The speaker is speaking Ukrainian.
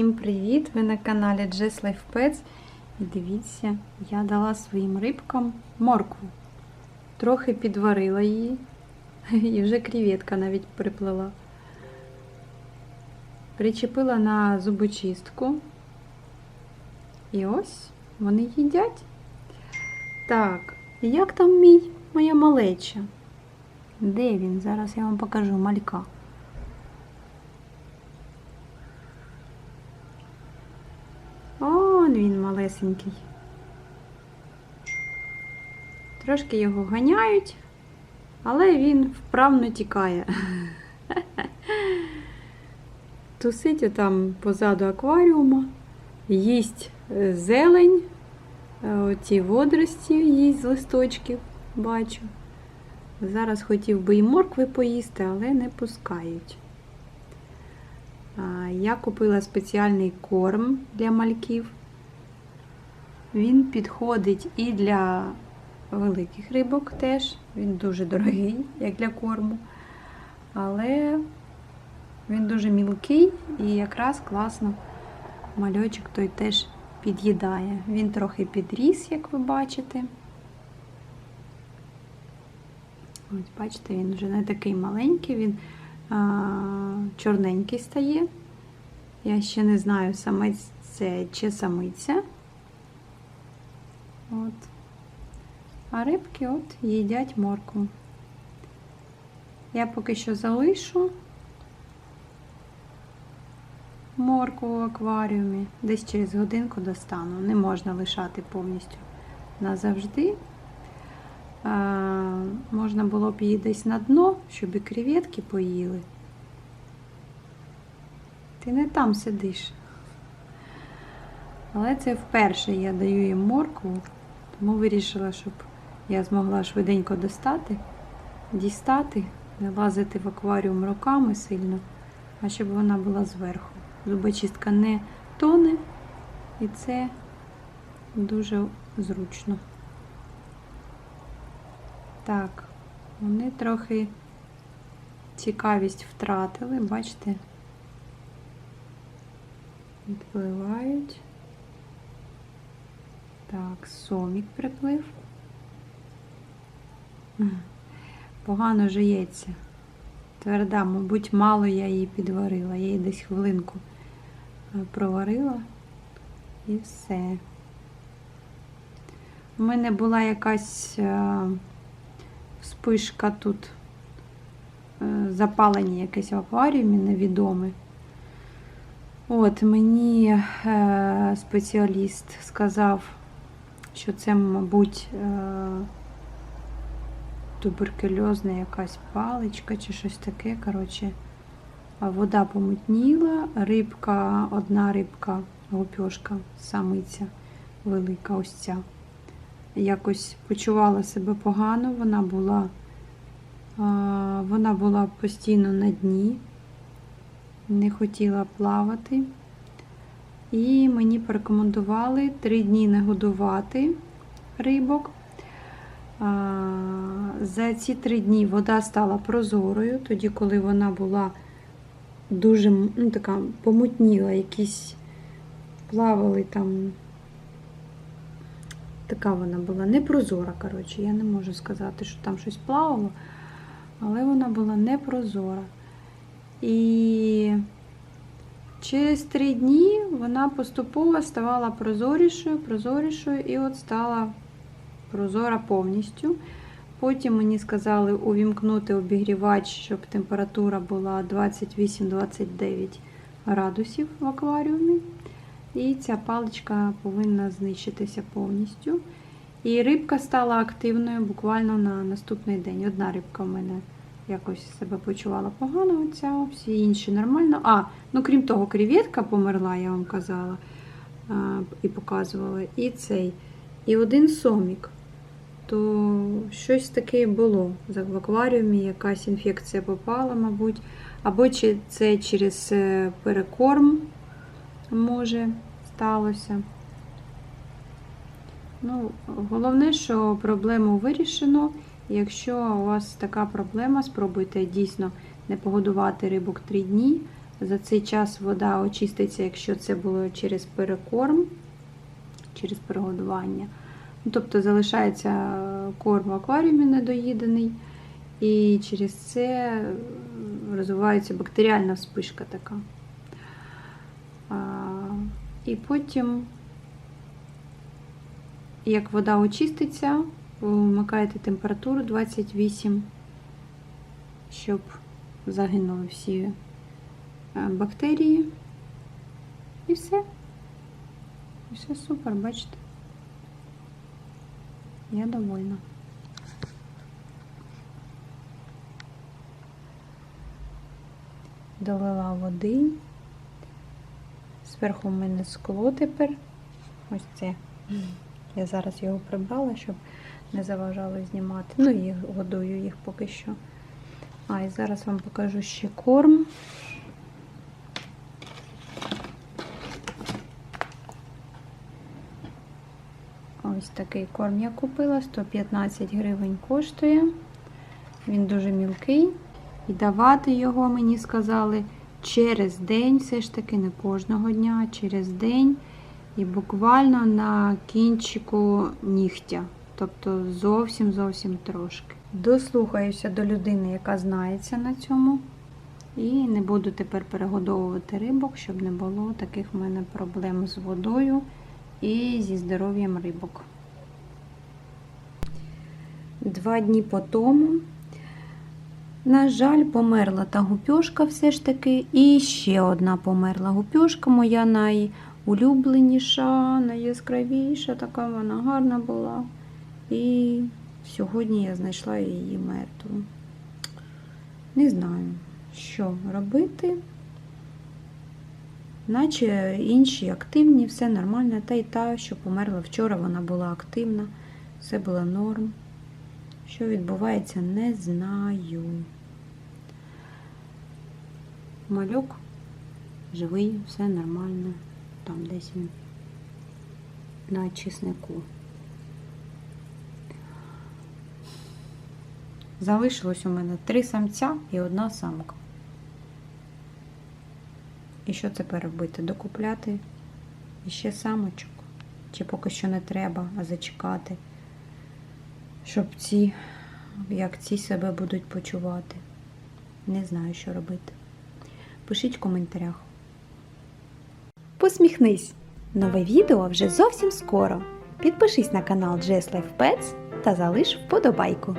Всім привіт! Ви на каналі Jess Life Pets. І дивіться, я дала своїм рибкам моркву. Трохи підварила її, і вже кріветка навіть приплила. Причепила на зубочистку. І ось вони їдять. Так, як там мій моя малеча? Де він? Зараз я вам покажу малька. Он він малесенький. Трошки його ганяють, але він вправно тікає. Тусить отам позаду акваріума, їсть е, зелень, е, оці водорості їсть з листочків, бачу. Зараз хотів би і моркви поїсти, але не пускають. Я купила спеціальний корм для мальків. Він підходить і для великих рибок теж. Він дуже дорогий, як для корму. Але він дуже мілкий і якраз класно мальочок той теж під'їдає. Він трохи підріс, як ви бачите. Ось, бачите, він вже не такий маленький, він а, чорненький стає. Я ще не знаю, самець це чи самиця. От. А рибки от їдять моркву. Я поки що залишу моркву в акваріумі. Десь через годинку достану. Не можна лишати повністю назавжди. А, можна було б її десь на дно, щоб і креветки поїли. Ти не там сидиш. Але це вперше я даю їм моркву, тому вирішила, щоб я змогла швиденько достати, дістати, не лазити в акваріум руками сильно, а щоб вона була зверху. Зубочистка не тоне, і це дуже зручно. Так, вони трохи цікавість втратили, бачите? Відпливають. Так, сомік приплив. Погано жиється. Тверда, мабуть, мало я її підварила. Я її десь хвилинку е, проварила і все. У мене була якась е, вспишка тут, е, запалення якесь в акваріумі невідоме. От мені спеціаліст сказав, що це, мабуть, е, туберкульозна якась паличка чи щось таке. Коротше, вода помутніла, рибка, одна рибка, гопьошка, самиця велика, ось ця. Якось почувала себе погано, вона була, е, вона була постійно на дні не хотіла плавати. І мені порекомендували три дні не годувати рибок. За ці три дні вода стала прозорою, тоді, коли вона була дуже ну, така помутніла, якісь плавали там. Така вона була непрозора, коротше, я не можу сказати, що там щось плавало, але вона була непрозора. І через три дні вона поступово ставала прозорішою, прозорішою, і от стала прозора повністю. Потім мені сказали увімкнути обігрівач, щоб температура була 28-29 градусів в акваріумі. І ця паличка повинна знищитися повністю. І рибка стала активною буквально на наступний день. Одна рибка в мене якось себе почувала погано, оця, всі інші нормально. А, ну крім того, креветка померла, я вам казала а, і показувала. І цей. І один сомік. То щось таке було в акваріумі, якась інфекція попала, мабуть. Або чи це через е, перекорм може сталося. Ну, Головне, що проблему вирішено. Якщо у вас така проблема, спробуйте дійсно не погодувати рибок 3 дні, За цей час вода очиститься, якщо це було через перекорм, через перегодування. Ну, тобто залишається корм в акваріумі недоїдений, і через це розвивається бактеріальна вспишка така. І потім, як вода очиститься, вмикаєте температуру 28, щоб загинули всі е, бактерії. І все. І все супер, бачите? Я довольна. Долила води. Зверху в мене скло тепер. Ось це. Я зараз його прибрала, щоб не заважало знімати. Ну і годую їх поки що. А, і зараз вам покажу ще корм. Ось такий корм я купила, 115 гривень коштує. Він дуже мілкий. І давати його, мені сказали, через день, все ж таки, не кожного дня, а через день. І буквально на кінчику нігтя. Тобто зовсім зовсім трошки. Дослухаюся до людини, яка знається на цьому. І не буду тепер перегодовувати рибок, щоб не було таких в мене проблем з водою і зі здоров'ям рибок. Два дні по тому, на жаль, померла та гупьошка все ж таки. І ще одна померла гупьошка, моя найулюбленіша, найяскравіша, така вона гарна була. І сьогодні я знайшла її мертву. Не знаю, що робити. Наче інші активні, все нормально. Та й та, що померла вчора, вона була активна, все було норм. Що відбувається, не знаю. Малюк живий, все нормально. Там десь він на чеснику. Залишилось у мене три самця і одна самка. І що тепер робити? Докупляти іще самочок? Чи поки що не треба, а зачекати, щоб ці, як ці себе будуть почувати? Не знаю, що робити. Пишіть в коментарях. Посміхнись! Нове відео вже зовсім скоро. Підпишись на канал Jess Life Pets та залиш вподобайку.